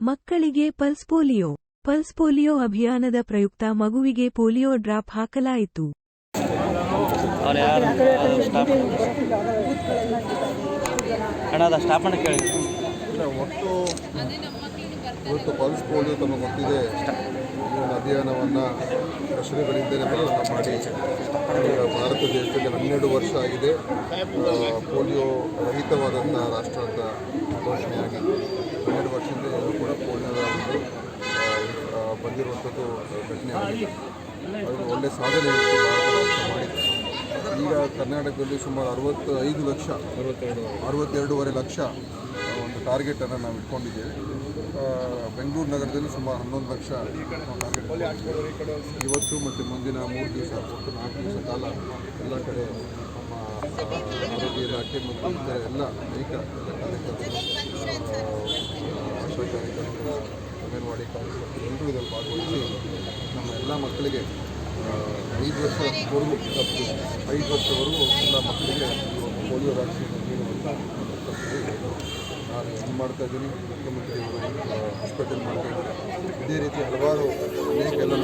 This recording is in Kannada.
ಮಕ್ಕಳಿಗೆ ಪಲ್ಸ್ ಪೋಲಿಯೋ. ಪಲ್ಸ್ ಪೋಲಿಯೋ ಅಭಿಯಾನದ ಪ್ರಯುಕ್ತ ಮಗುವಿಗೆ ಪೋಲಿಯೋ ಡ್ರಾಪ್ ಹಾಕಲಾಯಿತು. ಒಟ್ಟು ಇವತ್ತು ಪಲ್ಸ್ ಪೋಲಿಯೋ ತಮಗೆ ಗೊತ್ತಿದೆ ಈ ಒಂದು ಅಭಿಯಾನವನ್ನು ವರ್ಷಗಳಿಂದಲೇ ಪ್ರಾರಂಭ ಮಾಡಿ ಭಾರತ ದೇಶದಲ್ಲಿ ಹನ್ನೆರಡು ವರ್ಷ ಆಗಿದೆ ಪೋಲಿಯೋ ರಹಿತವಾದಂಥ ರಾಷ್ಟ್ರ ಅಂತ ಘೋಷಣೆಯಾಗಿ ಬಂದಿರುವಂಥದ್ದು ಘಟನೆ ಅದು ಒಳ್ಳೆಯ ಸಾಧನೆ ಈಗ ಕರ್ನಾಟಕದಲ್ಲಿ ಸುಮಾರು ಅರವತ್ತು ಐದು ಲಕ್ಷ ಅರವತ್ತೆರಡು ಅರವತ್ತೆರಡೂವರೆ ಲಕ್ಷ ಒಂದು ಟಾರ್ಗೆಟನ್ನು ನಾವು ಇಟ್ಕೊಂಡಿದ್ದೇವೆ. ಬೆಂಗಳೂರು ನಗರದಲ್ಲಿ ಸುಮಾರು ಹನ್ನೊಂದು ಲಕ್ಷ. ಇವತ್ತು ಮತ್ತು ಮುಂದಿನ ಮೂರು ದಿವಸ, ಒಟ್ಟು ನಾಲ್ಕು ದಿವಸ ಕಾಲ ಎಲ್ಲ ಕಡೆ ನಮ್ಮ ಆರೋಗ್ಯ ಇಲಾಖೆ ಮತ್ತು ಇತರ ಎಲ್ಲ ಅನೇಕ ಕಾರ್ಯಕರ್ತರು ಆಶಾ ಕಾರ್ಯಕರ್ತರು ಅಂಗನವಾಡಿ ಕಾರ್ಯಕರ್ತರು ನಮ್ಮ ಎಲ್ಲ ಮಕ್ಕಳಿಗೆ ಐದು ವರ್ಷವರೆಗೂ ತಪ್ಪು ಐದು ವರ್ಷವರೆಗೂ ಎಲ್ಲ ಮಕ್ಕಳಿಗೆ ಪೋಲಿಯೋ ವ್ಯಾಕ್ಸಿನ್ ನೀಡುವಂಥ ನಾನು ಇದು ಮಾಡ್ತಾ ಇದ್ದೀನಿ. ಮುಖ್ಯಮಂತ್ರಿಯವರು ಹಾಸ್ಪಿಟಲ್ ಮಾಡ್ತಾ ಇದ್ದಾರೆ. ಇದೇ ರೀತಿ ಹಲವಾರು ಅನೇಕ ಎಲ್ಲ